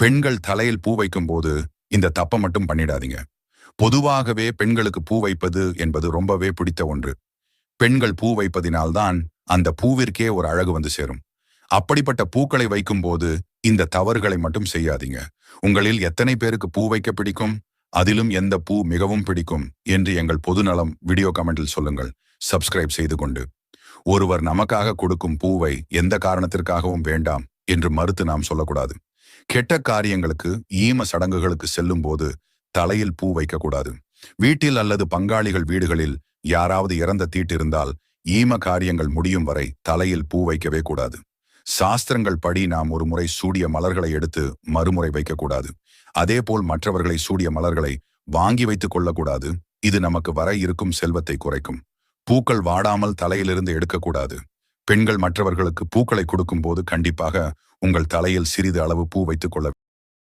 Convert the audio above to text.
பெண்கள் தலையில் பூ வைக்கும் போது இந்த தப்பை மட்டும் பண்ணிடாதீங்க. பொதுவாகவே பெண்களுக்கு பூ வைப்பது என்பது ரொம்பவே பிடித்த ஒன்று. பெண்கள் பூ வைப்பதினால்தான் அந்த பூவிற்கே ஒரு அழகு வந்து சேரும். அப்படிப்பட்ட பூக்களை வைக்கும்போது இந்த தவறுகளை மட்டும் செய்யாதீங்க. உங்களில் எத்தனை பேருக்கு பூ வைக்க பிடிக்கும்? அதிலும் எந்த பூ மிகவும் பிடிக்கும்? என்று எங்கள் பொதுநலம் வீடியோ கமெண்டில் சொல்லுங்கள். சப்ஸ்கிரைப் செய்து கொண்டு. ஒருவர் நமக்காக கொடுக்கும் பூவை எந்த காரணத்திற்காகவும் வேண்டாம். என்று மறுத்து நாம் சொல்லக்கூடாது. கெட்ட காரியங்களுக்கு ஈம சடங்குகளுக்கு செல்லும் போது தலையில் பூ வைக்கக்கூடாது. வீட்டில் அல்லது பங்காளிகள் வீடுகளில் யாராவது இறந்த தீட்டிருந்தால் ஈம காரியங்கள் முடியும் வரை தலையில் பூ வைக்கவே கூடாது. சாஸ்திரங்கள் படி நாம் ஒரு முறை சூடிய மலர்களை எடுத்து மறுமுறை வைக்கக்கூடாது. அதேபோல் மற்றவர்களை சூடிய மலர்களை வாங்கி வைத்துக் கொள்ளக்கூடாது. இது நமக்கு வர இருக்கும் செல்வத்தை குறைக்கும். பூக்கள் வாடாமல் தலையிலிருந்து எடுக்கக்கூடாது. பெண்கள் மற்றவர்களுக்கு பூக்களை கொடுக்கும் போது கண்டிப்பாக உங்கள் தலையில் சிறிது அளவு பூ வைத்துக் கொள்ள